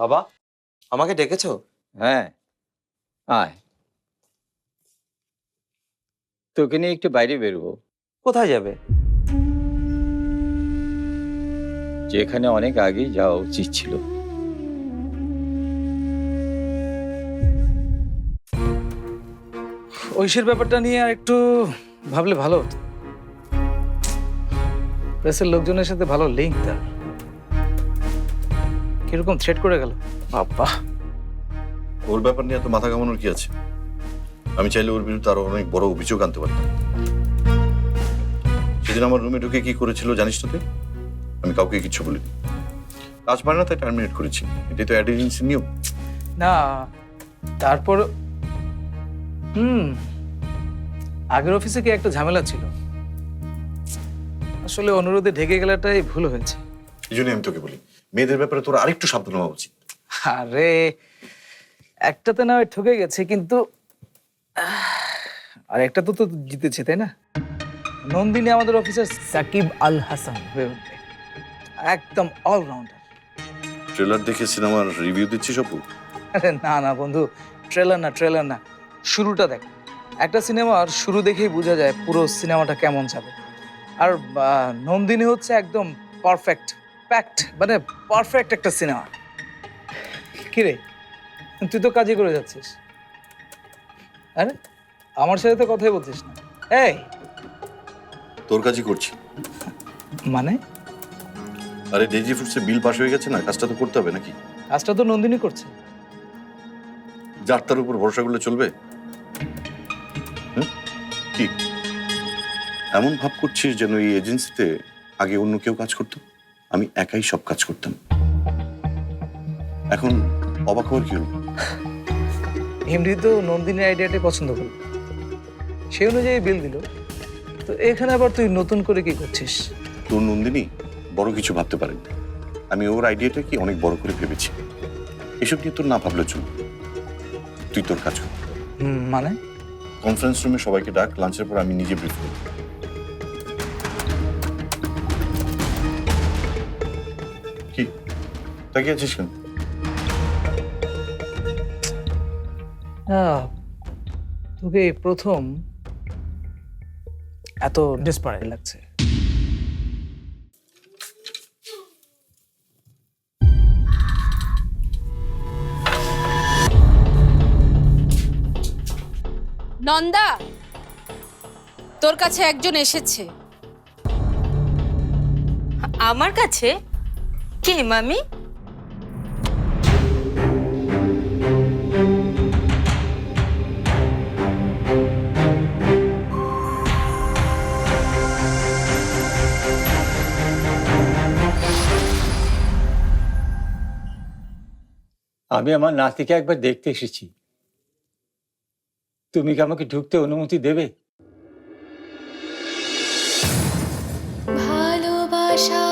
বাবা আমাকে ডেকেছো? হ্যাঁ আয়। তোকে নিয়ে একটু বাইরে বেরোবো। কোথায় যাবে? যেখানে অনেক আগেই যাওয়া উচিত ছিল। ঐশীর ব্যাপারটা নিয়ে আর একটু ভাবলে ভালো হতো। প্রেসের লোকজনের সাথে ভালো লিঙ্ক তার। কীরকম থ্রেট করে গেল? বাবা। ওর ব্যাপার নিয়ে এত মাথা কামানোর কি আছে? আমি চাইলে ওর বিরুদ্ধে আরও অনেক বড় অভিযোগ আনতে পারি। সেদিন আমার রুমে ঢুকে কি করেছিল জানিস তো তুই? আমি কাউকে কিছু বলিনি। কাজ পারে না তাই টার্মিনেট করেছি। এটাই তো অ্যাড এজেন্সির নিয়ম। না তারপর হুম আগের অফিসে কি একটা ঝামেলা ছিল? আসলে অনুরোধে ঢেকে গেলাটাই ভুল হয়েছে। এই জন্যই আমি তোকে বলি মেয়েদের ব্যাপারে তোর আরেকটু সাবধান হওয়া উচিত। আরে একটাতে না ঠকে গেছে কিন্তু আর একটা তো তো জিতেছে তাই না? নন্দিনী আমাদের অফিসার সাকিব আল হাসান হয়ে উঠবে। একদম অলরাউন্ডার ট্রেলার দেখে সিনেমার রিভিউ দিচ্ছিস অপু? আরে না না বন্ধু ট্রেলার না ট্রেলার না। শুরুটা দেখ। একটা সিনেমার শুরু দেখেই বোঝা যায় পুরো সিনেমাটা কেমন যাবে। আর নন্দিনী হচ্ছে একদম পারফেক্ট প্যাক্ট মানে পারফেক্ট একটা সিনেমা কিরে তুই তো কাজই করে যাচ্ছিস। আরে আমার সাথে তো কথাই বলছিস না। এই! তোর কাজই করছি। মানে? আরে ডেজি ফুডসে বিল পাস হয়ে গেছে না? কাজটা তো করতে হবে নাকি? কাজটা তো নন্দিনী করছে। যার তার উপর ভরসা করলে চলবে? কি? এমন ভাব করছিস যেন এই এজেন্সিতে আগে অন্য কেউ কাজ করতো? আমি একাই সব কাজ করতাম। এখন অবাক হওয়ার কি হলো? এমনি তো নন্দিনীর আইডিয়াটাই পছন্দ করল সেই অনুযায়ী বিল দিল। তো এখানে আবার তুই নতুন করে কি করছিস? তোর নন্দিনী বড় কিছু ভাবতে পারেন। আমি ওর আইডিয়াটা কি অনেক বড় করে ভেবেছি। এসব নিয়ে তোর না ভাবলে চলবে তুই তোর কাজ কর। মানে? কনফারেন্স রুমে সবাইকে ডাক লাঞ্চের পর আমি নিজে ব্রিফ করব তাকিয়ে আছিস কেন? আহ, তোকে প্রথম এত ডেসপারেট লাগছে। নন্দা তোর কাছে একজন এসেছে। আমার কাছে? কে মামি? আমি আমার নাতিকে একবার দেখতে এসেছি। তুমি কি আমাকে ঢুকতে অনুমতি দেবে? ভালোবাসা